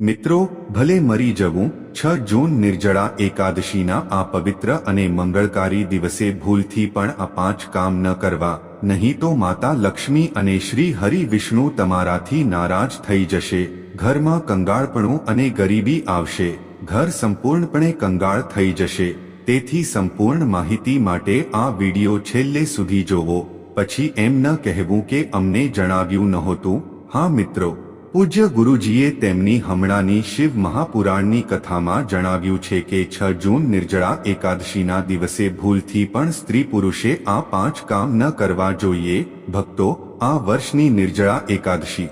મિત્રો, ભલે મરી જવું, છ જૂન નિર્જળા એકાદશીના આ પવિત્ર અને મંગળકારી દિવસે ભૂલથી પણ આ પાંચ કામ ન કરવા, નહીં તો માતા લક્ષ્મી અને શ્રી હરિ વિષ્ણુ તમારાથી નારાજ થઈ જશે, ઘરમાં કંગાળપણું અને ગરીબી આવશે, ઘર સંપૂર્ણપણે કંગાળ થઈ જશે, તેથી સંપૂર્ણ માહિતી માટે આ વિડિયો છેલ્લે સુધી જોવો, પછી એમ ન કહેવું કે અમને જણાવ્યું નહોતું, હા મિત્રો પૂજ્ય ગુરુજીએ તેમની હમણાંની શિવ મહાપુરાણની કથામાં જણાવ્યું છે કે છ જૂન નિર્જળા એકાદશીના દિવસે ભૂલથી પણ સ્ત્રી પુરુષે આ પાંચ કામ ન કરવા જોઈએ. ભક્તો, આ વર્ષની નિર્જળા એકાદશી.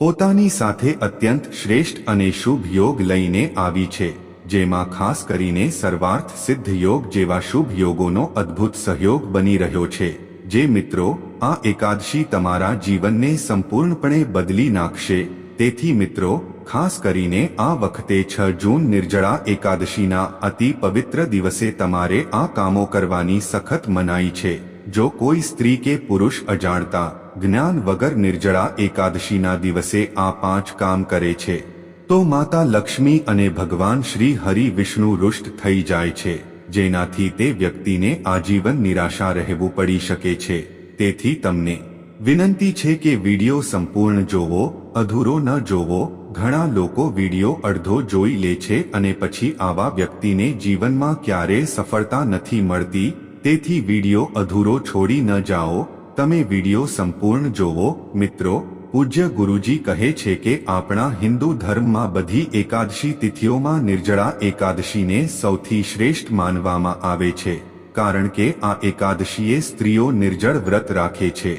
પોતાની સાથે અત્યંત શ્રેષ્ઠ અને શુભ યોગ લઈને આવી છે, જેમાં ખાસ કરીને સર્વાર્થ સિદ્ધ યોગ જેવા શુભ યોગોનો અદ્ભુત સહયોગ બની રહ્યો છે. જે મિત્રો, આ એકાદશી તમારા જીવનને સંપૂર્ણપણે બદલી નાખશે. તેથી મિત્રો, ખાસ કરીને આ વખતે છ જૂન નિર્જળા એકાદશીના અતિ પવિત્ર દિવસે તમારે આ કામો કરવાની સખત મનાઈ છે. જો કોઈ સ્ત્રી કે પુરુષ અજાણતા, જ્ઞાન વગર નિર્જળા એકાદશીના દિવસે આ પાંચ કામ કરે છે, તો માતા લક્ષ્મી અને ભગવાન શ્રી હરિ વિષ્ણુ રુષ્ટ થઈ જાય છે. જેનાથી તે વ્યક્તિને આજીવન નિરાશા રહેવું પડી શકે છે. તેથી તમને વિનંતી છે કે વિડિયો સંપૂર્ણ જોવો, અધૂરો ન જોવો, ઘણા લોકો વિડિયો અડધો જોઈ લે છે અને પછી આવા વ્યક્તિને જીવનમાં ક્યારેય સફળતા નથી મળતી, તેથી વિડિયો અધૂરો છોડી ન જાઓ. તમે વિડિયો સંપૂર્ણ જોવો, મિત્રો પૂજ્ય ગુરુજી કહે છે કે આપણા હિન્દુ ધર્મમાં બધી એકાદશી તિથિઓમાં નિર્જળા એકાદશીને સૌથી શ્રેષ્ઠ માનવામાં આવે છે, કારણ કે આ એકાદશીએ સ્ત્રીઓ નિર્જળ વ્રત રાખે છે.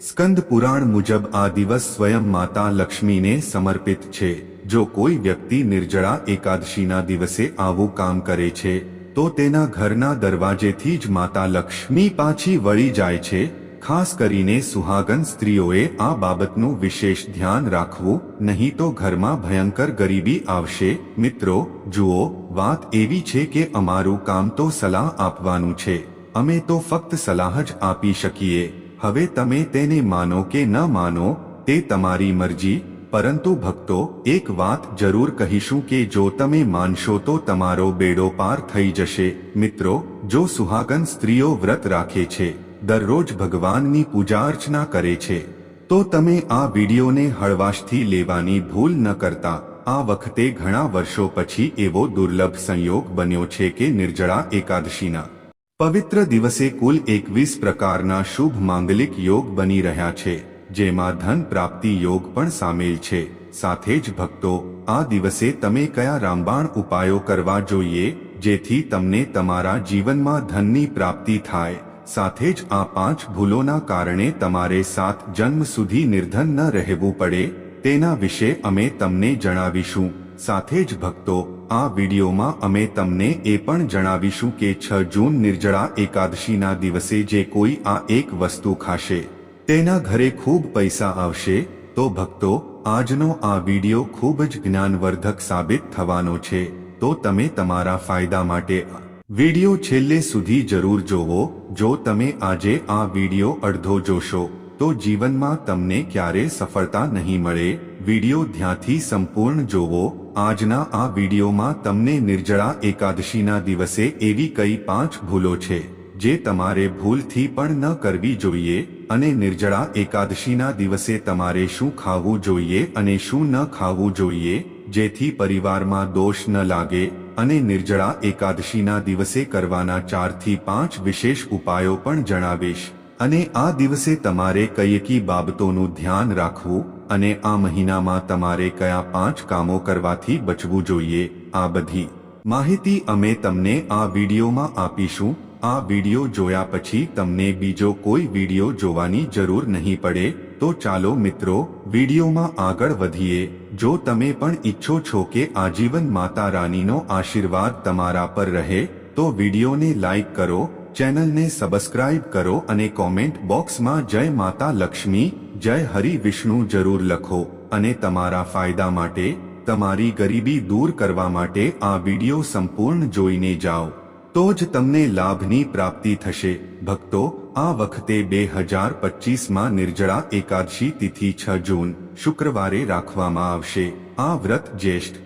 સ્કંદ પુરાણ મુજબ આ દિવસ સ્વયં માતા લક્ષ્મીને સમર્પિત છે. જો કોઈ વ્યક્તિ નિર્જળા એકાદશીના દિવસે આવું કામ કરે છે, તો તેના ઘરના દરવાજેથી જ માતા લક્ષ્મી પાછી વળી જાય છે ખાસ કરીને સુહાગન સ્ત્રીઓએ આ બાબતનું વિશેષ ધ્યાન રાખવું, નહીં તો ઘરમાં ભયંકર ગરીબી આવશે. મિત્રો, જુઓ, વાત એવી છે કે અમારું કામ તો સલાહ આપવાનું છે. અમે તો ફક્ત સલાહ જ આપી શકીએ. હવે તમે તેને માનો કે ન માનો, તે તમારી મરજી. પરંતુ ભક્તો, એક વાત જરૂર કહીશું કે જો તમે માનશો તો તમારો બેડો પાર થઈ જશે. મિત્રો, જો સુહાગન સ્ત્રીઓ વ્રત રાખે છે દરરોજ ભગવાનની પૂજા અર્ચના કરે છે. તો તમે આ વિડીયોને હળવાશથી લેવાની ભૂલ ન કરતા. આ વખતે ઘણા વર્ષો પછી એવો દુર્લભ સંયોગ બન્યો છે કે નિર્જળા એકાદશીના પવિત્ર દિવસે કુલ એકવીસ પ્રકારના શુભ માંગલિક યોગ બની રહ્યા છે, જેમાં ધન પ્રાપ્તિ યોગ પણ સામેલ છે. સાથે જ ભક્તો, આ દિવસે તમે કયા રામબાણ ઉપાયો કરવા જોઈએ, જેથી તમને તમારા જીવનમાં ધનની પ્રાપ્તિ થાય? સાથે જ આ પાંચ ભૂલોના કારણે તમારે સાત જન્મ સુધી નિર્ધન ન રહેવું પડે, તેના વિશે અમે તમને જણાવીશું. સાથે જ ભક્તો, આ વિડીયોમાં અમે તમને એ પણ જણાવીશું કે છ જૂન નિર્જળા એકાદશીના દિવસે જે કોઈ આ એક વસ્તુ ખાશે, તેના ઘરે ખૂબ પૈસા આવશે, તો ભક્તો, આજનો આ વીડિયો ખૂબ જ જ્ઞાનવર્ધક સાબિત થવાનો છે, તો તમે તમારા ફાયદા માટે વિડિયો છેલ્લે સુધી જરૂર જોવો. જો તમે આજે આ વિડિયો અડધો જોશો, તો જીવનમાં તમને ક્યારે સફળતા નહીં મળે. વિડિયો ધ્યાનથી સંપૂર્ણ જોવો. આજના આ વિડિયોમાં તમને નિર્જળા એકાદશીના દિવસે એવી કઈ પાંચ ભૂલો છે, જે તમારે ભૂલથી પણ ન કરવી જોઈએ અને નિર્જળા એકાદશીના દિવસે તમારે શું ખાવું જોઈએ અને શું ન ખાવું જોઈએ, જેથી પરિવારમાં દોષ ન લાગે. અને નિર્જળા એકાદશીના દિવસે કરવાના ચારથી પાંચ વિશેષ ઉપાયો પણ જણાવીશ. અને આ દિવસે તમારે કયકી બાબતોનું ધ્યાન રાખવું અને આ મહિનામાં તમારે કયા પાંચ કામો કરવાથી બચવું જોઈએ, આ બધી માહિતી અમે તમને આ વિડીયોમાં આપીશું. આ વીડિયો જોયા પછી તમને બીજો કોઈ વીડિયો જોવાની જરૂર નહીં પડે. તો ચાલો મિત્રો, વિડીયોમાં આગળ વધીએ. જો તમે પણ ઈચ્છો છો કે આજીવન માતા રાનીનો આશીર્વાદ તમારા પર રહે, તો વિડીયોને લાઈક કરો, ચેનલને સબસ્ક્રાઇબ કરો અને કોમેન્ટ બોક્સમાં જય માતા લક્ષ્મી, જય હરિ વિષ્ણુ જરૂર લખો. અને તમારા ફાયદા માટે, તમારી ગરીબી દૂર કરવા માટે આ વીડિયો સંપૂર્ણ જોઈને જાઓ. તો જ તમને લાભની પ્રાપ્તિ થશે. ભક્તો આ વખતે બે હજાર પચીસમાં નિર્જળા એકાદશી તિથિ છ જૂન, શુક્રવારે રાખવામાં આવશે. આ વ્રત જ્યેષ્ઠ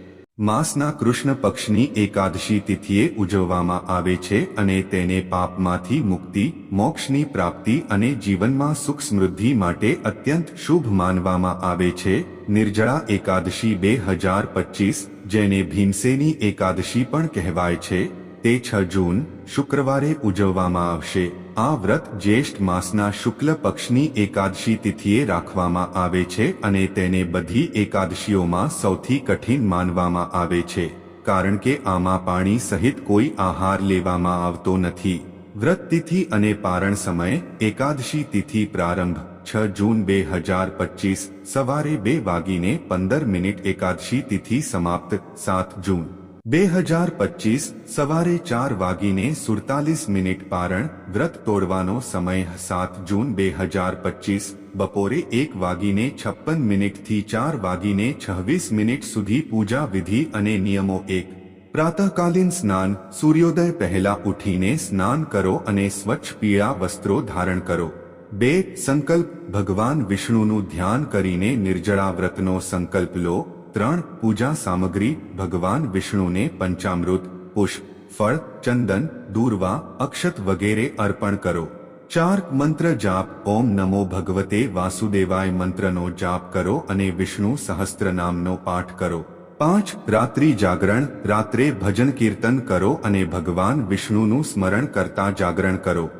માસના કૃષ્ણ પક્ષની એકાદશી તિથિએ ઉજવવામાં આવે છે અને તેને પાપમાંથી મુક્તિ, મોક્ષની પ્રાપ્તિ અને જીવનમાં સુખ સમૃદ્ધિ માટે અત્યંત શુભ માનવામાં આવે છે. નિર્જળા એકાદશી બે હજાર પચીસ, જેને ભીમસેની એકાદશી પણ કહેવાય છે, તે છ જૂન, શુક્રવારે ઉજવવામાં આવશે. આ વ્રત જ્યેષ્ઠ માસના શુક્લ પક્ષની એકાદશી તિથિએ રાખવામાં આવે છે અને તેને બધી એકાદશીઓમાં સૌથી કઠિન માનવામાં આવે છે, કારણ કે આમાં પાણી સહિત કોઈ આહાર લેવામાં આવતો નથી. વ્રત તિથિ અને પારણ સમય એકાદશી તિથિ પ્રારંભ, છ જૂન બે હજાર પચીસ, સવારે બે વાગીને પંદર મિનિટ એકાદશી તિથિ સમાપ્ત, સાત જૂન. બે હજાર પચીસ સવારે ચાર વાગીને સુડતાલીસ મિનિટ પારણ વ્રત તોડવાનો સમય સાત જૂન બે હજાર પચીસ, બપોરે એક વાગીને છપ્પન મિનિટથી ચાર વાગીને છવ્વીસ મિનિટ સુધી પૂજા વિધિ અને નિયમો એક. પ્રાતઃકાલીન સ્નાન, સૂર્યોદય પહેલા ઉઠીને સ્નાન કરો અને સ્વચ્છ પીળા વસ્ત્રો ધારણ કરો. બે, સંકલ્પ, ભગવાન વિષ્ણુનું ધ્યાન કરીને નિર્જળા વ્રતનો સંકલ્પ લો. ત્રણ પૂજા સામગ્રી ભગવાન વિષ્ણુને પંચામૃત, પુષ્પ, ફળ, ચંદન, દૂર્વા, અક્ષત વગેરે અર્પણ કરો. ચાર મંત્ર જાપ, ઓમ નમો ભગવતે વાસુદેવાય મંત્રનો જાપ કરો અને વિષ્ણુ સહસ્ત્ર નામનો પાઠ કરો. પાંચ રાત્રિ જાગરણ, રાત્રે ભજન કીર્તન કરો અને ભગવાન વિષ્ણુનું સ્મરણ કરતા જાગરણ કરો.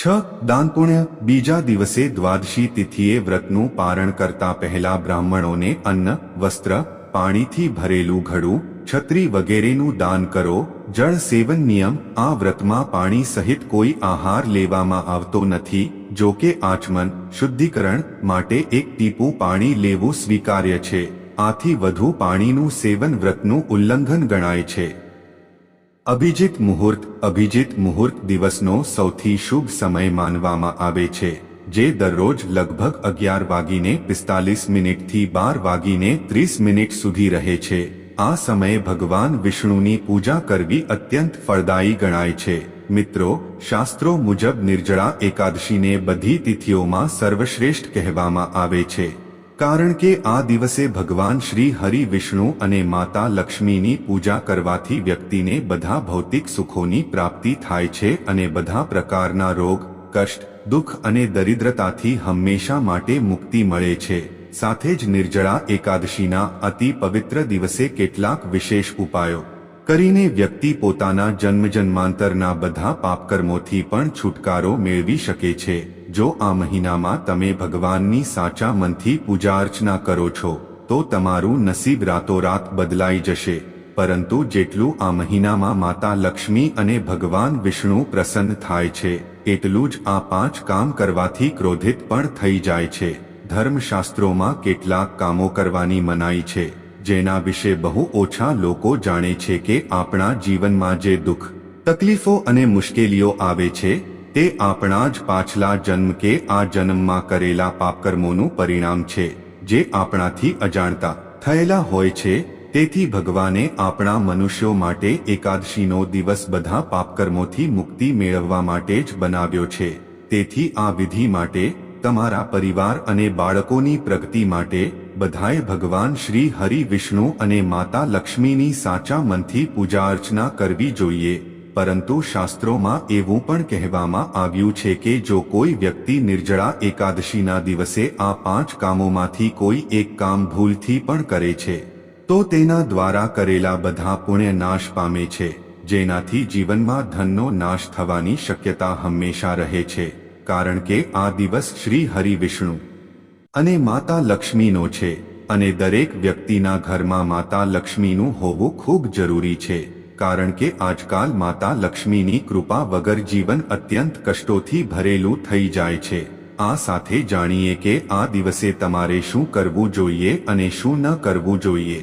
છ દાન પુણ્ય બીજા દિવસે દ્વાદશી તિથિએ વ્રતનું પારણ કરતા પહેલા બ્રાહ્મણોને અન્ન, વસ્ત્ર, પાણીથી ભરેલું ઘડું, છત્રી વગેરેનું દાન કરો, જળ સેવન નિયમ, આ વ્રતમાં પાણી સહિત કોઈ આહાર લેવામાં આવતો નથી જો કે આચમન, શુદ્ધિકરણ માટે એક ટીપું પાણી લેવું સ્વીકાર્ય છે, આથી વધુ પાણીનું સેવન વ્રતનું ઉલ્લંઘન ગણાય છે. અભિજીત મુહૂર્ત અભિજીત મુહૂર્ત દિવસનો સૌથી શુભ સમય માનવામાં આવે છે, જે દરરોજ લગભગ અગિયાર વાગીને પિસ્તાલીસ મિનિટથી બાર વાગીને ત્રીસ મિનિટ સુધી રહે છે. આ સમયે ભગવાન વિષ્ણુની પૂજા કરવી અત્યંત ફળદાયી ગણાય છે. મિત્રો, શાસ્ત્રો મુજબ નિર્જળા એકાદશીને બધી તિથિઓમાં સર્વશ્રેષ્ઠ કહેવામાં આવે છે. કારણ કે આ દિવસે ભગવાન શ્રી હરિ વિષ્ણુ અને માતા લક્ષ્મીની પૂજા કરવાથી વ્યક્તિને બધા ભૌતિક સુખોની પ્રાપ્તિ થાય છે અને બધા પ્રકારના રોગ, કષ્ટ, દુઃખ અને દરિદ્રતાથી હંમેશા માટે મુક્તિ મળે છે. સાથે જ નિર્જળા એકાદશીના અતિ પવિત્ર દિવસે કેટલાક વિશેષ ઉપાયો. કરીને વ્યક્તિ પોતાના જન્મજન્માંતરના બધા પાપકર્મોથી પણ છુટકારો મેળવી શકે છે. જો આ મહિનામાં તમે ભગવાનની સાચા મનથી પૂજા અર્ચના કરો છો, તો તમારું નસીબ રાતોરાત બદલાઈ જશે. પરંતુ જેટલું આ મહિનામાં માતા લક્ષ્મી અને ભગવાન વિષ્ણુ પ્રસન્ન થાય છે, એટલું જ આ પાંચ કામ કરવાથી ક્રોધિત પણ થઈ જાય છે. ધર્મશાસ્ત્રોમાં કેટલાક કામો કરવાની મનાઈ છે, જેના વિશે બહુ ઓછા લોકો જાણે છે કે આપણા જીવનમાં જે દુઃખ, તકલીફો અને મુશ્કેલીઓ આવે છે તે આપણા જ પાછલા જન્મ કે આ જન્મમાં કરેલા પાપકર્મોનું પરિણામ છે, જે આપણાથી અજાણતા થયેલા હોય છે, તેથી ભગવાને આપણા મનુષ્યો માટે એકાદશીનો દિવસ બધા પાપકર્મોથી મુક્તિ મેળવવા માટે જ બનાવ્યો છે. તેથી આ વિધિ માટે તમારા પરિવાર અને બાળકોની પ્રગતિ માટે બધાએ ભગવાન શ્રી હરિ વિષ્ણુ અને માતા લક્ષ્મીની સાચા મનથી પૂજા અર્ચના કરવી જોઈએ. પરંતુ શાસ્ત્રોમાં એવું પણ કહેવામાં આવ્યું છે કે જો કોઈ વ્યક્તિ નિર્જળા એકાદશીના દિવસે આ પાંચ કામોમાંથી કોઈ એક કામ ભૂલથી પણ કરે છે, તો તેના દ્વારા કરેલા બધા પુણ્ય નાશ પામે છે, જેનાથી જીવનમાં ધનનો નાશ થવાની શક્યતા હંમેશા રહે છે, કારણ કે આ દિવસ શ્રી હરિ વિષ્ણુ અને માતા લક્ષ્મીનો છે, અને દરેક વ્યક્તિના ઘરમાં માતા લક્ષ્મીનું હોવું ખૂબ જરૂરી છે. કારણ કે આજકાલ માતા લક્ષ્મીની કૃપા વગર જીવન અત્યંત કષ્ટોથી ભરેલું થઈ જાય છે. આ સાથે જાણીએ કે આ દિવસે તમારે શું કરવું જોઈએ અને શું ન કરવું જોઈએ.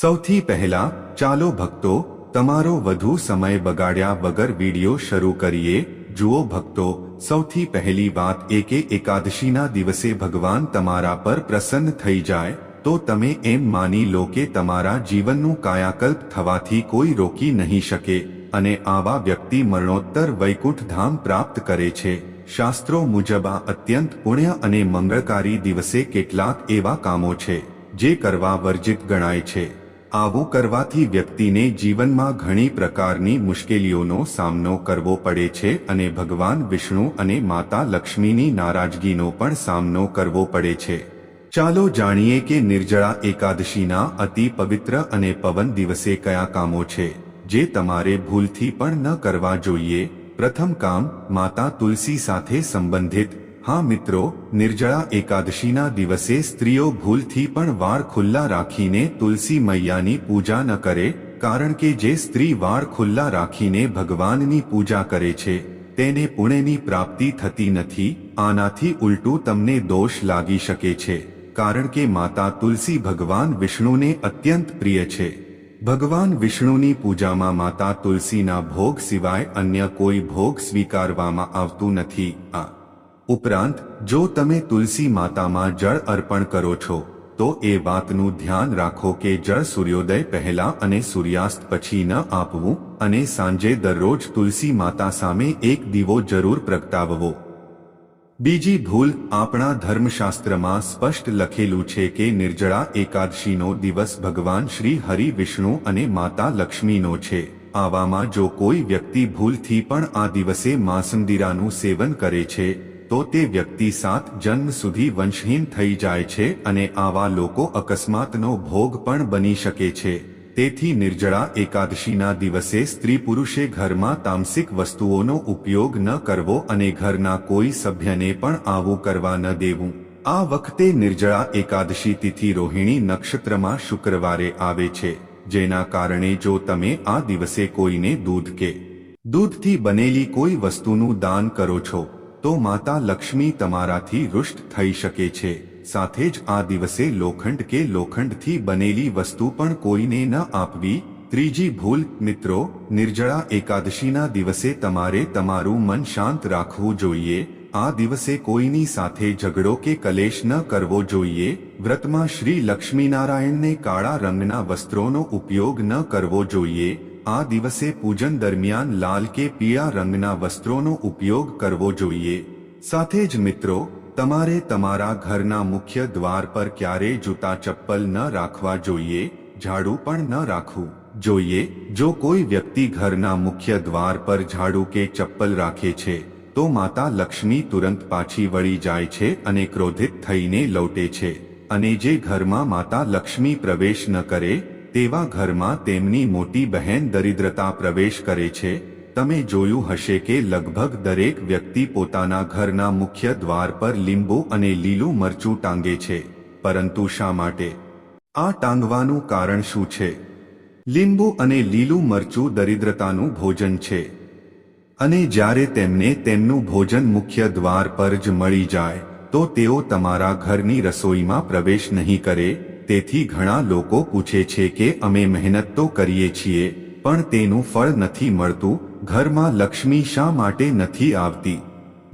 સૌથી પહેલા, ચાલો ભક્તો, તમારો વધુ સમય બગાડ્યા વગર વિડિયો શરૂ કરીએ. જુઓ ભક્તો, સૌથી પહેલી વાત એ કે એકાદશીના દિવસે ભગવાન તમારા પર પ્રસન્ન થઈ જાય. તો તમે એમ માની લો કે તમારા જીવનનું કાયાકલ્પ થવાથી કોઈ રોકી નહીં શકે અને આવા વ્યક્તિ મરણોત્તર વૈકુંઠ ધામ પ્રાપ્ત કરે છે. શાસ્ત્રો મુજબ આ અત્યંત પુણ્ય અને મંગળકારી દિવસે કેટલાક એવા કામો છે, જે કરવા વર્જિત ગણાય છે. આવું કરવાથી વ્યક્તિને જીવનમાં ઘણી પ્રકારની મુશ્કેલીઓનો સામનો કરવો પડે છે અને ભગવાન વિષ્ણુ અને માતા લક્ષ્મીની નારાજગીનો પણ સામનો કરવો પડે છે. ચાલો જાણીએ કે નિર્જળા એકાદશીના અતિ પવિત્ર અને પવન દિવસે કયા કામો છે, જે તમારે ભૂલથી પણ ન કરવા જોઈએ. પ્રથમ કામ, માતા તુલસી સાથે સંબંધિત. હા મિત્રો, નિર્જળા એકાદશીના દિવસે સ્ત્રીઓ ભૂલથી પણ વાળ ખુલ્લા રાખીને તુલસી મૈયાની પૂજા ન કરે, કારણ કે જે સ્ત્રી વાળ ખુલ્લા રાખીને ભગવાનની પૂજા કરે છે, તેને પુણ્યની પ્રાપ્તિ થતી નથી, આનાથી ઉલટું તમને દોષ લાગી શકે છે. કારણ કે માતા તુલસી ભગવાન વિષ્ણુને અત્યંત પ્રિય છે. ભગવાન વિષ્ણુની પૂજામાં માતા તુલસીના ભોગ સિવાય અન્ય કોઈ ભોગ સ્વીકારવામાં આવતું નથી. આ ઉપરાંત, જો તમે તુલસી માતામાં જળ અર્પણ કરો છો, તો એ વાતનું ધ્યાન રાખો કે જળ સૂર્યોદય પહેલા અને સૂર્યાસ્ત પછી ન આપવું અને સાંજે દરરોજ તુલસી માતા સામે એક દીવો જરૂર પ્રગટાવવો. બીજી ભૂલ આપણા ધર્મશાસ્ત્રમાં સ્પષ્ટ લખેલું છે કે નિર્જળા એકાદશીનો દિવસ ભગવાન શ્રી હરિ વિષ્ણુ અને માતા લક્ષ્મીનો છે. આવામાં જો કોઈ વ્યક્તિ ભૂલથી પણ આ દિવસે માસંદીરાનું સેવન કરે છે, તો તે વ્યક્તિ સાત જન્મ સુધી વંશહીન થઈ જાય છે અને આવા લોકો અકસ્માતનો ભોગ પણ બની શકે છે. તેથી નિર્જળા એકાદશીના દિવસે સ્ત્રી પુરુષે ઘરમાં તામસિક વસ્તુઓનો ઉપયોગ ન કરવો અને ઘરના કોઈ સભ્યને પણ આવું કરવા ન દેવું. આ વખતે નિર્જળા એકાદશી તિથિ રોહિણી નક્ષત્રમાં શુક્રવારે આવે છે, જેના કારણે જો તમે આ દિવસે કોઈને દૂધ કે દૂધથી બનેલી કોઈ વસ્તુનું દાન કરો છો, તો માતા લક્ષ્મી તમારાથી રુષ્ટ થઈ શકે છે. સાથે જ આ દિવસે લોખંડ કે લોખંડથી બનેલી વસ્તુ પણ કોઈને ન આપવી ત્રીજી ભૂલ મિત્રો નિર્જળા એકાદશીના દિવસે તમારે તમારું મન શાંત રાખવું જોઈએ આ દિવસે કોઈની સાથે ઝઘડો કે કલેશ ન કરવો જોઈએ વ્રતમાં શ્રી લક્ષ્મીનારાયણને કાળા રંગના વસ્ત્રોનો ઉપયોગ ન કરવો જોઈએ આ દિવસે પૂજન દરમિયાન લાલ કે પીળા રંગના વસ્ત્રોનો ઉપયોગ કરવો જોઈએ સાથે જ મિત્રો તમારે તમારા ઘરના મુખ્ય દ્વાર પર ક્યારેય જૂતા ચપ્પલ ન રાખવા જોઈએ, ઝાડુ પણ ન રાખવું જોઈએ. જો કોઈ વ્યક્તિ ઘરના મુખ્ય દ્વાર પર ઝાડુ કે ચપ્પલ રાખે છે, તો માતા લક્ષ્મી તુરંત પાછી વળી જાય છે અને ક્રોધિત થઈને લૌટે છે. અને જે ઘરમાં માતા લક્ષ્મી પ્રવેશ ન કરે, તેવા ઘરમાં તેમની મોટી બહેન દરિદ્રતા પ્રવેશ કરે છે તમે જોયું હશે કે લગભગ દરેક વ્યક્તિ પોતાના ઘરના મુખ્ય દ્વાર પર લીંબુ અને લીલું મરચું ટાંગે છે. પરંતુ શા માટે? આ ટાંગવાનું કારણ શું છે? લીંબુ અને લીલું મરચું દરિદ્રતાનું ભોજન છે. અને જ્યારે તેમને તેમનું ભોજન મુખ્ય દ્વાર પર જ મળી જાય, તો તેઓ તમારા ઘરની રસોઈમાં પ્રવેશ નહીં કરે. તેથી ઘણા લોકો પૂછે છે કે અમે મહેનત તો કરીએ છીએ, પણ તેનું ફળ નથી મળતું ઘરમાં લક્ષ્મી શા માટે નથી આવતી?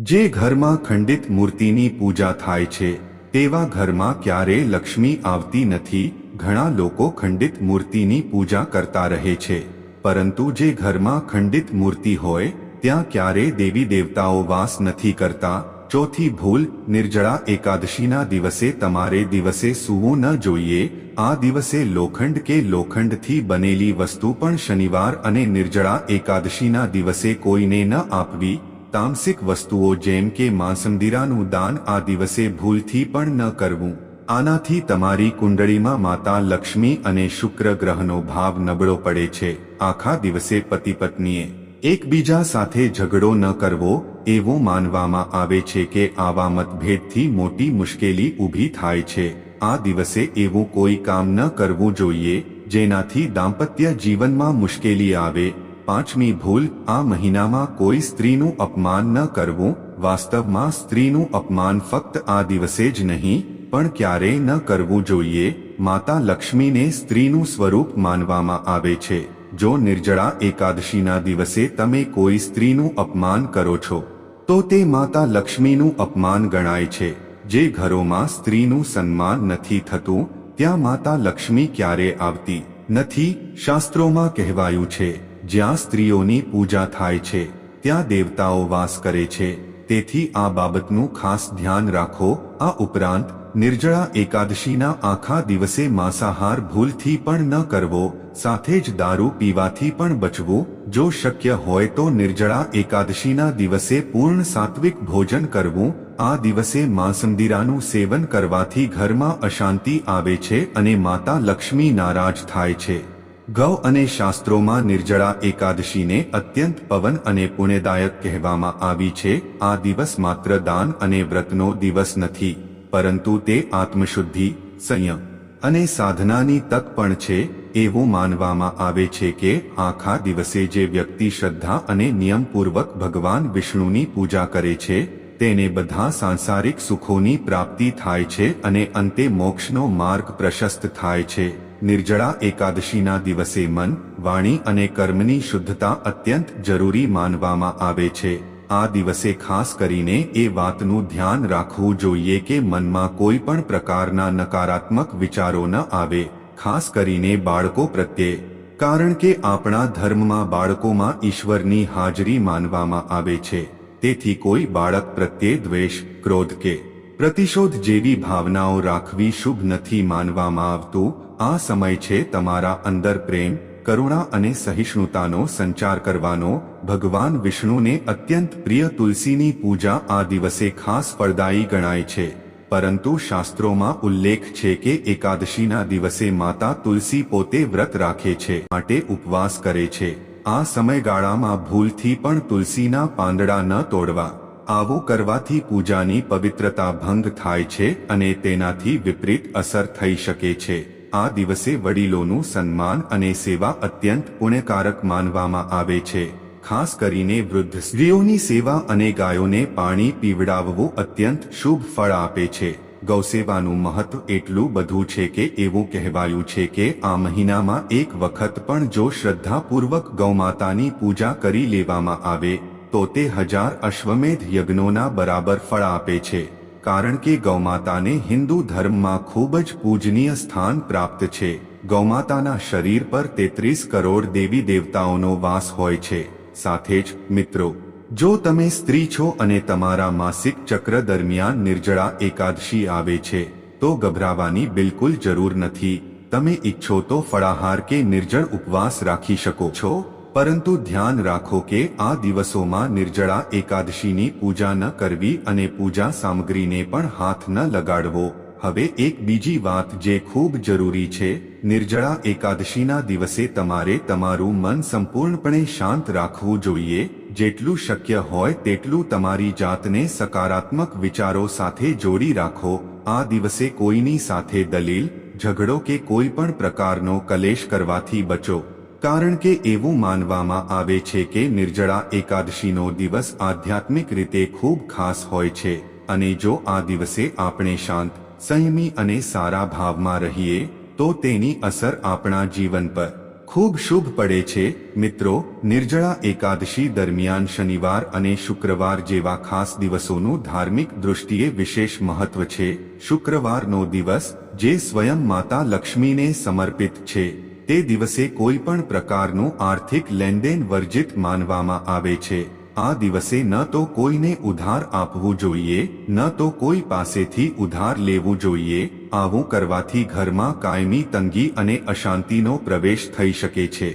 જે ઘરમાં ખંડિત મૂર્તિની પૂજા થાય છે, તેવા ઘરમાં ક્યારે લક્ષ્મી આવતી નથી? ઘણા લોકો ખંડિત મૂર્તિની પૂજા કરતા રહે છે, પરંતુ જે ઘરમાં ખંડિત મૂર્તિ હોય, ત્યાં ક્યારે દેવી દેવતાઓ વાસ નથી કરતા? ચોથી ભૂલ, નિર્જળા એકાદશીના દિવસે તમારે દિવસે સૂવું ન જોઈએ, આ દિવસે લોખંડ કે લોખંડથી બનેલી વસ્તુ પણ શનિવાર અને નિર્જળા એકાદશીના દિવસે કોઈને ન આપવી, તામસિક વસ્તુઓ જેમ કે માંસમદીરાનું દાન આ દિવસે ભૂલથી પણ ન કરવું. આનાથી તમારી કુંડળીમાં માતા લક્ષ્મી અને શુક્ર ગ્રહનો ભાવ નબળો પડે છે. આખા દિવસે પતિ પત્નીએ એકબીજા સાથે ઝઘડો ન કરવો એવું માનવામાં આવે છે કે આવા મતભેદથી મોટી મુશ્કેલી ઊભી થાય છે. આ દિવસે એવું કોઈ કામ ન કરવું જોઈએ, જેનાથી દાંપત્ય જીવનમાં મુશ્કેલી આવે. પાંચમી ભૂલ, આ મહિનામાં કોઈ સ્ત્રીનું અપમાન ન કરવું. વાસ્તવમાં સ્ત્રીનું અપમાન ફક્ત આ દિવસે જ નહીં, પણ ક્યારેય ન કરવું જોઈએ. માતા લક્ષ્મીને સ્ત્રીનું સ્વરૂપ માનવામાં આવે છે. જો નિર્જળા એકાદશીના દિવસે તમે કોઈ સ્ત્રીનું અપમાન કરો છો, તો તે માતા લક્ષ્મીનું અપમાન ગણાય છે. જે ઘરોમાં સ્ત્રીનું સન્માન નથી થતું, ત્યાં માતા લક્ષ્મી ક્યારે આવતી નથી, શાસ્ત્રોમાં કહેવાયું છે. જ્યાં સ્ત્રીઓની પૂજા થાય છે, ત્યાં દેવતાઓ વાસ કરે છે. તેથી આ બાબતનું ખાસ ધ્યાન રાખો. આ ઉપરાંત, નિર્જળા એકાદશીના આખા દિવસે માંસાહાર ભૂલથી પણ ન કરવો, સાથે જ દારૂ પીવાથી પણ બચવું. જો શક્ય હોય તો નિર્જળા એકાદશીના દિવસે પૂર્ણ સાત્વિક ભોજન કરવું. આ દિવસે માંસંદિરાનું સેવન કરવાથી ઘરમાં અશાંતિ આવે છે અને માતા લક્ષ્મી નારાજ થાય છે. ગૌ અને શાસ્ત્રોમાં નિર્જળા એકાદશીને અત્યંત પવન અને પુણ્યદાયક કહેવામાં આવી છે. આ દિવસ માત્ર દાન અને વ્રતનો દિવસ નથી, પરંતુ તે આત્મશુદ્ધિ, સંયમ અને સાધનાની તક પણ છે. એવું માનવામાં આવે છે કે આખા દિવસે જે વ્યક્તિ શ્રદ્ધા અને નિયમપૂર્વક ભગવાન વિષ્ણુની પૂજા કરે છે, તેને બધા સાંસારિક સુખોની પ્રાપ્તિ થાય છે અને અંતે મોક્ષનો માર્ગ પ્રશસ્ત થાય છે. નિર્જળા એકાદશીના દિવસે મન, વાણી અને કર્મની શુદ્ધતા અત્યંત જરૂરી માનવામાં આવે છે. આ દિવસે ખાસ કરીને એ વાતનું ધ્યાન રાખવું જોઈએ કે મનમાં કોઈ પણ પ્રકારના નકારાત્મક વિચારો ન આવે, ખાસ કરીને બાળકો પ્રત્યે. કારણ કે આપણા ધર્મમાં બાળકોમાં ઈશ્વરની હાજરી માનવામાં આવે છે. તેથી કોઈ બાળક પ્રત્યે દ્વેષ, ક્રોધ કે પ્રતિશોધ જેવી ભાવનાઓ રાખવી શુભ નથી માનવામાં આવતું આ સમય છે તમારા અંદર પ્રેમ, કરુણા અને સહિષ્ણુતાનો સંચાર કરવાનો. ભગવાન વિષ્ણુને અત્યંત પ્રિય તુલસીની પૂજા આ દિવસે ખાસ ફળદાયી ગણાય છે. પરંતુ શાસ્ત્રોમાં ઉલ્લેખ છે કે એકાદશીના દિવસે માતા તુલસી પોતે વ્રત રાખે છે, માટે ઉપવાસ કરે છે. આ સમયગાળામાં ભૂલથી પણ તુલસીના પાંદડા ન તોડવા. આવું કરવાથી પૂજાની પવિત્રતા ભંગ થાય છે અને તેનાથી વિપરીત અસર થઈ શકે છે. આ દિવસે વડીલોનું સન્માન અને સેવા અત્યંત પુણ્યકારક માનવામાં આવે છે. ખાસ કરીને વૃદ્ધ સ્ત્રીઓની સેવા અને ગાયોને પાણી પીવડાવવું અત્યંત શુભ ફળ આપે છે. ગૌસેવાનું મહત્વ એટલું બધું છે કે એવું કહેવાયું છે કે આ મહિનામાં એક વખત પણ જો શ્રદ્ધાપૂર્વક ગૌમાતાની પૂજા કરી લેવામાં આવે, તો તે હજાર અશ્વમેધ યજ્ઞોના બરાબર ફળ આપે છે. કારણ કે ગૌમાતાને હિન્દુ ધર્મમાં ખૂબ જ પૂજનીય સ્થાન પ્રાપ્ત છે. ગૌમાતાના શરીર પર તેત્રીસ કરોડ દેવી દેવતાઓનો વાસ હોય છે. સાથે જ, મિત્રો, જો તમે સ્ત્રી છો અને તમારા માસિક ચક્ર દરમિયાન નિર્જળા એકાદશી આવે છે, તો ગભરાવાની બિલકુલ જરૂર નથી. તમે ઈચ્છો તો ફળાહાર કે નિર્જળ ઉપવાસ રાખી શકો છો. પરંતુ ધ્યાન રાખો કે આ દિવસોમાં નિર્જળા એકાદશીની પૂજા ન કરવી અને પૂજા સામગ્રીને પણ હાથ ન લગાડવો. હવે એક બીજી વાત જે ખૂબ જરૂરી છે, નિર્જળા એકાદશીના દિવસે તમારે તમારું મન સંપૂર્ણપણે શાંત રાખવું જોઈએ. જેટલું શક્ય હોય તેટલું તમારી જાતને સકારાત્મક વિચારો સાથે જોડી રાખો. આ દિવસે કોઈની સાથે દલીલ, ઝઘડો કે કોઈ પણ પ્રકારનો કલેશ કરવાથી બચો. કારણ કે એવું માનવામાં આવે છે કે નિર્જળા એકાદશીનો દિવસ આધ્યાત્મિક રીતે ખૂબ ખાસ હોય છે, અને જો આ દિવસે આપણે શાંત, સંયમી અને સારા ભાવમાં રહીએ, તો તેની અસર આપણા જીવન પર ખૂબ શુભ પડે છે. મિત્રો, નિર્જળા એકાદશી દરમિયાન શનિવાર અને શુક્રવાર જેવા ખાસ દિવસોનું ધાર્મિક દૃષ્ટિએ વિશેષ મહત્વ છે. શુક્રવારનો દિવસ જે સ્વયં માતા લક્ષ્મીને સમર્પિત છે. તે દિવસે કોઈ પણ પ્રકારનું આર્થિક લેનદેન વર્જિત માનવામાં આવે છે. આ દિવસે ન તો કોઈને ઉધાર આપવું જોઈએ, ન તો કોઈ પાસેથી ઉધાર લેવું જોઈએ. આવું કરવાથી ઘરમાં કાયમી તંગી અને અશાંતિનો પ્રવેશ થઈ શકે છે.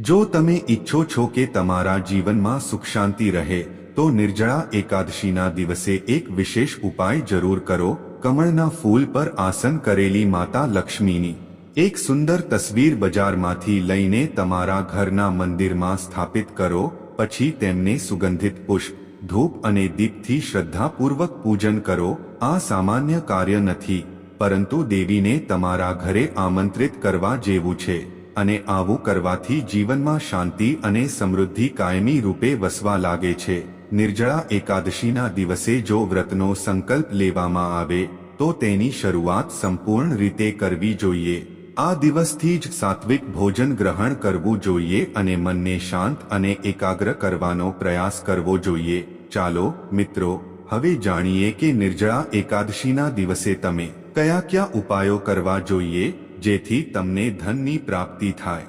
જો તમે ઈચ્છો છો કે તમારા જીવનમાં સુખ શાંતિ રહે, તો નિર્જળા એકાદશીના દિવસે એક વિશેષ ઉપાય જરૂર કરો. કમળના ફૂલ પર આસન કરેલી માતા લક્ષ્મીની એક સુંદર તસવીર બજારમાંથી લઈને તમારા ઘરના મંદિરમાં સ્થાપિત કરો, પછી તેમને સુગંધિત પુષ્પ, ધૂપ અને દીપથી શ્રદ્ધાપૂર્વક પૂજન કરો. આ સામાન્ય કાર્ય નથી, પરંતુ દેવીને તમારા ઘરે આમંત્રિત કરવા જેવું છે, અને આવું કરવાથી જીવનમાં શાંતિ અને સમૃદ્ધિ કાયમી રૂપે વસવા લાગે છે. નિર્જળા એકાદશીના દિવસે જો વ્રતનો સંકલ્પ લેવામાં આવે, તો તેની શરૂઆત સંપૂર્ણ રીતે કરવી જોઈએ. આ દિવસથી જ સાત્વિક ભોજન ગ્રહણ કરવું જોઈએ અને મનને શાંત અને એકાગ્ર કરવાનો પ્રયાસ કરવો જોઈએ. ચાલો, મિત્રો, હવે જાણીએ કે નિર્જળા એકાદશીના દિવસે તમે કયા કયા ઉપાયો કરવા જોઈએ જેથી તમને ધનની પ્રાપ્તિ થાય.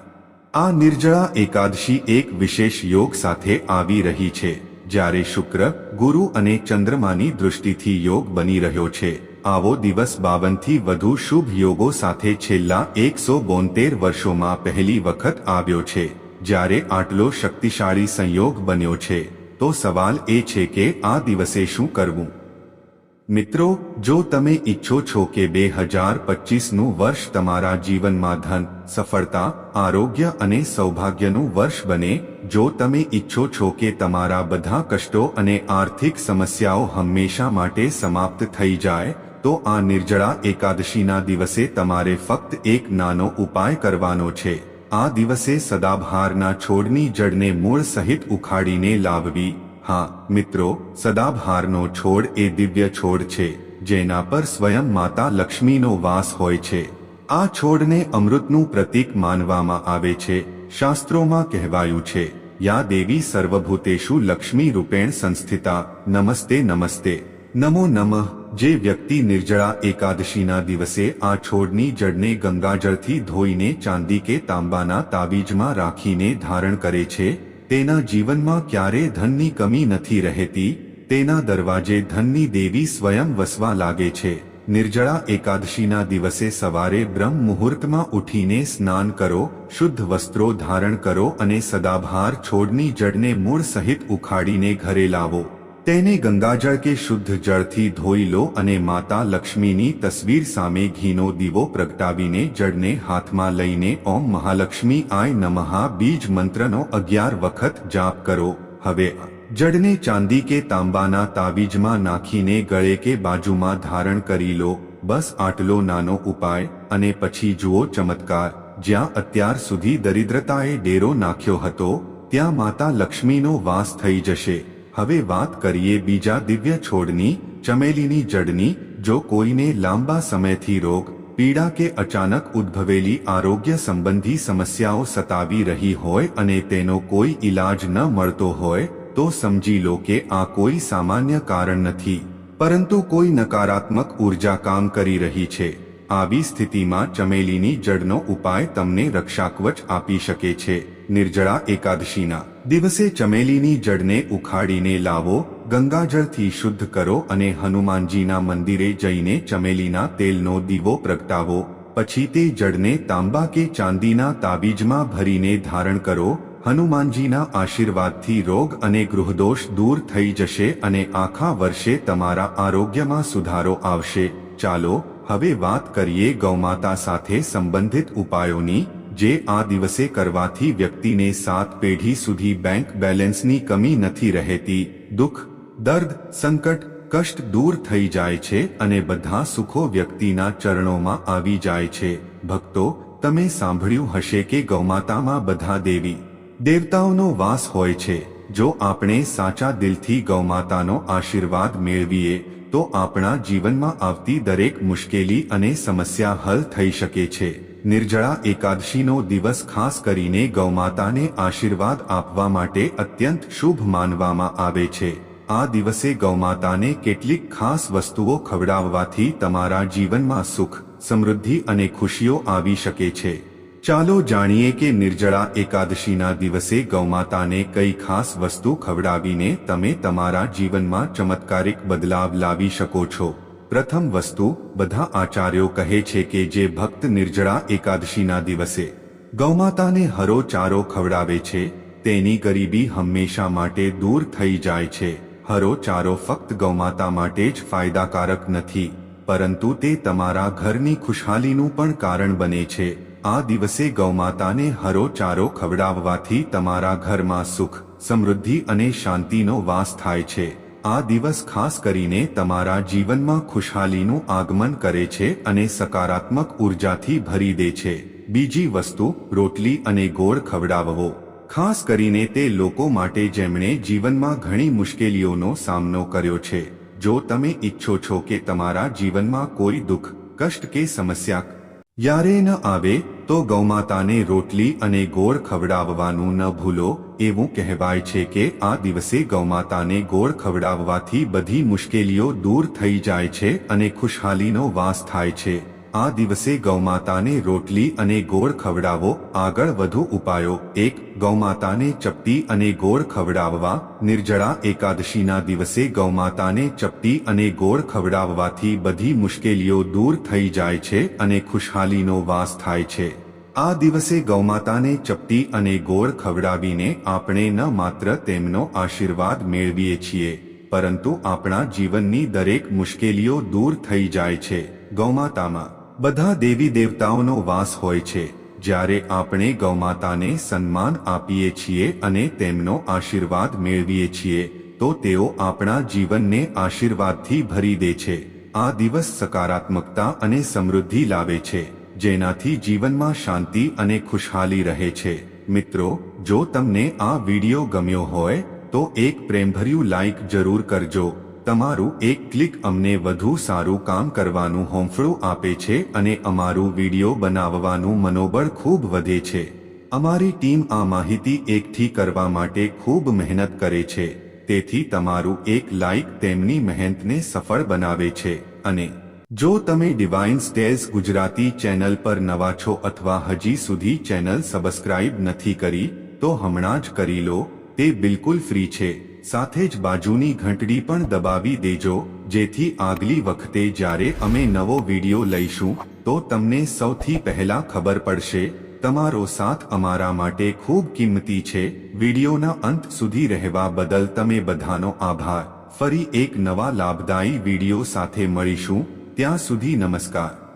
આ નિર્જળા એકાદશી એક વિશેષ યોગ સાથે આવી રહી છે. જ્યારે શુક્ર, ગુરુ અને ચંદ્રમાની દૃષ્ટિથી યોગ બની રહ્યો છે. આવો દિવસ બાવનથી વધુ શુભ યોગો સાથે છેલ્લા એકસો બોતેર વર્ષોમાં પહેલી વખત આવ્યો છે. જ્યારે આટલો શક્તિશાળી સંયોગ બન્યો છે, તો સવાલ એ છે કે આ દિવસે શું કરવું? મિત્રો, જો તમે ઈચ્છો છો કે બે હજાર પચીસનું વર્ષ તમારા જીવનમાં ધન, સફળતા, આરોગ્ય અને સૌભાગ્યનું વર્ષ બને, જો તમે ઈચ્છો છો કે તમારા બધા કષ્ટો અને આર્થિક સમસ્યાઓ હંમેશા માટે સમાપ્ત થઈ જાય તો આ નિર્જળા એકાદશીના દિવસે તમારે ફક્ત એક નાનો ઉપાય કરવાનો છે. આ દિવસે સદાબહારના છોડની જડને મૂળ સહિત ઉખાડીને લાવવી. હા, મિત્રો સદાબહારનો છોડ એ દિવ્ય છોડ છે, જેના પર સ્વયં માતા લક્ષ્મીનો વાસ હોય છે. આ છોડને અમૃતનું પ્રતીક માનવામાં આવે છે, શાસ્ત્રોમાં કહેવાયું છે. યા દેવી સર્વભૂતેશુ લક્ષ્મી રૂપેણ સંસ્થિતા, નમસ્તે નમસ્તે. નમો નમઃ. જે વ્યક્તિ નિર્જળા એકાદશીના દિવસે આ છોડની જડને ગંગાજળથી ધોઈને ચાંદી કે તાંબાના તાબીજમાં રાખીને ધારણ કરે છે, તેના જીવનમાં ક્યારે ધનની કમી નથી રહેતી, તેના દરવાજે ધનની દેવી સ્વયં વસવા લાગે છે. નિર્જળા એકાદશીના દિવસે સવારે બ્રહ્મ મુહૂર્તમાં ઉઠીને સ્નાન કરો, શુદ્ધ વસ્ત્રો ધારણ કરો અને સદાભાર છોડની જડને મૂળ સહિત ઉખાડીને ઘરે લાવો. તેને ગંગાજળ કે શુદ્ધ જળથી ધોઈ લો અને માતા લક્ષ્મીની તસવીર સામે ઘીનો દીવો પ્રગટાવીને જળને હાથમાં લઈને ઓમ મહાલક્ષ્મી આય નમઃ બીજ મંત્રનો અગિયાર વખત જાપ કરો. હવે જળને ચાંદી કે તાંબાના તાવીજમાં નાખીને ગળે કે બાજુમાં ધારણ કરી લો. બસ આટલો નાનો ઉપાય અને પછી જુઓ ચમત્કાર. જ્યાં અત્યાર સુધી દરિદ્રતાએ ડેરો નાખ્યો હતો, ત્યાં માતા લક્ષ્મીનો વાસ થઈ જશે. હવે વાત કરીએ બીજા દિવ્ય છોડની, ચમેલીની જડની, જો કોઈને લાંબા સમયથી રોગ, પીડા કે અચાનક ઉદ્ભવેલી આરોગ્ય સંબંધી સમસ્યાઓ સતાવી રહી હોય અને તેનો કોઈ ઈલાજ ન મળતો હોય, તો સમજી લો કે આ કોઈ સામાન્ય કારણ નથી. પરંતુ કોઈ નકારાત્મક ઊર્જા કામ કરી રહી છે. આવી સ્થિતિમાં ચમેલીની જડનો ઉપાય તમને રક્ષાકવચ આપી શકે છે. નિર્જળા એકાદશીના દિવસે ચમેલીની જડને ઉખાડીને લાવો, ગંગાજળથી શુદ્ધ કરો અને હનુમાનજીના મંદિરે જઈને ચમેલીના તેલનો દીવો પ્રગટાવો. પછી તે જળને તાંબા કે ચાંદીના તાબીજમાં ભરીને ધારણ કરો. હનુમાનજીના આશીર્વાદથી રોગ અને ગૃહદોષ દૂર થઈ જશે અને આખા વર્ષે તમારા આરોગ્યમાં સુધારો આવશે. ચાલો, હવે વાત કરીએ ગૌમાતા સાથે સંબંધિત ઉપાયોની. જે આ દિવસે કરવાથી વ્યક્તિને સાત પેઢી સુધી બેંક બેલેન્સની કમી નથી રહેતી. દુઃખ, દર્દ, સંકટ, કષ્ટ દૂર થઈ જાય છે અને બધા સુખો વ્યક્તિના ચરણોમાં આવી જાય છે. ભક્તો, તમે સાંભળ્યું હશે કે ગૌમાતામાં બધા દેવી, દેવતાઓનો વાસ હોય છે. જો આપણે સાચા દિલથી ગૌમાતાનો આશીર્વાદ મેળવીએ, તો આપણા જીવનમાં આવતી દરેક મુશ્કેલી અને સમસ્યા હલ થઈ શકે છે. નિર્જળા એકાદશીનો દિવસ ખાસ કરીને ગૌમાતાને આશીર્વાદ આપવા માટે અત્યંત શુભ માનવામાં આવે છે. આ દિવસે ગૌમાતાને કેટલીક ખાસ વસ્તુઓ ખવડાવવાથી તમારા જીવનમાં સુખ, સમૃદ્ધિ અને ખુશીઓ આવી શકે છે. ચાલો જાણીએ કે નિર્જળા એકાદશીના દિવસે ગૌમાતાને કઈ ખાસ વસ્તુ ખવડાવીને તમે તમારા જીવનમાં ચમત્કારિક બદલાવ લાવી શકો છો. પ્રથમ વસ્તુ બધા આચાર્યો કહે છે કે જે ભક્ત નિર્જળા એકાદશીના દિવસે ગૌમાતાને હરો ચારો ખવડાવે છે, તેની ગરીબી હંમેશા માટે દૂર થઈ જાય છે. હરો ચારો ફક્ત ગૌમાતા માટે જ ફાયદાકારક નથી, પરંતુ તે તમારા ઘરની ખુશહાલીનું પણ કારણ બને છે. આ દિવસે ગૌમાતાને હરો ચારો ખવડાવવાથી તમારા ઘરમાં સુખ, સમૃદ્ધિ અને શાંતિનો વાસ થાય છે. આ દિવસ ખાસ કરીને તમારા જીવનમાં ખુશહાલીનું આગમન કરે છે અને સકારાત્મક ઉર્જાથી ભરી દે છે. બીજી વસ્તુ, રોટલી અને ગોળ ખવડાવવો. ખાસ કરીને તે લોકો માટે જેમણે જીવનમાં ઘણી મુશ્કેલીઓનો સામનો કર્યો છે. જો તમે ઈચ્છો છો કે તમારા જીવનમાં કોઈ દુઃખ, કષ્ટ કે સમસ્યા યારે ન આવે, તો ગૌમાતાને રોટલી અને ગોળ ખવડાવવાનું ન ભૂલો. એવું કહેવાય છે કે આ દિવસે ગૌમાતાને ગોળ ખવડાવવાથી બધી મુશ્કેલીઓ દૂર થઈ જાય છે અને ખુશહાલીનો વાસ થાય છે. આ દિવસે ગૌમાતાને રોટલી અને ગોળ ખવડાવો, આગળ વધુ ઉપાયો. એક, ગૌમાતાને ચપટી અને ગોળ ખવડાવવા. નિર્જળા એકાદશીના દિવસે ગૌમાતાને ચપટી અને ગોળ ખવડાવવાથી બધી મુશ્કેલીઓ દૂર થઈ જાય છે અને ખુશહાલીનો વાસ થાય છે. આ દિવસે ગૌમાતાને ચપટી અને ગોળ ખવડાવીને આપણે ન માત્ર તેમનો આશીર્વાદ મેળવીએ છીએ, પરંતુ આપણા જીવનની દરેક મુશ્કેલીઓ દૂર થઈ જાય છે. ગૌમાતામાં બધા દેવી દેવતાઓનો વાસ હોય છે. જ્યારે આપણે ગૌમાતાને સન્માન આપીએ છીએ અને તેમનો આશીર્વાદ મેળવીએ છીએ, તો તેઓ આપણા જીવનને આશીર્વાદથી ભરી દે છે. આ દિવસ સકારાત્મકતા અને સમૃદ્ધિ લાવે છે. જેનાથી જીવનમાં શાંતિ અને ખુશહાલી રહે છે. મિત્રો, જો તમને આ વિડિયો ગમ્યો હોય, તો એક પ્રેમભર્યું લાઈક જરૂર કરજો. તમારું એક ક્લિક અમને વધુ સારું કામ કરવાનું હોંફળું આપે છે અને અમારું વિડિયો બનાવવાનું મનોબળ ખૂબ વધે છે. અમારી ટીમ આ માહિતી એકઠી કરવા માટે ખૂબ મહેનત કરે છે. તેથી તમારું એક લાઈક તેમની મહેનતને સફળ બનાવે છે અને જો તમે ડિવાઇન સ્ટેઝ ગુજરાતી ચેનલ પર નવા છો અથવા હજી સુધી ચેનલ સબસ્ક્રાઇબ નથી કરી, તો હમણાં જ કરી લો, તે બિલકુલ ફ્રી છે. સાથે જ બાજુની ઘંટડી પણ દબાવી દેજો, જેથી આગલી વખતે જ્યારે અમે નવો વિડિયો લઈશું, તો તમને સૌથી પહેલા ખબર પડશે, તમારો સાથ અમારા માટે ખૂબ કિંમતી છે. વિડિયોના અંત સુધી રહેવા બદલ તમે બધાનો આભાર. ફરી એક નવા લાભદાયી વિડિયો સાથે મળીશું. ત્યાં સુધી નમસ્કાર.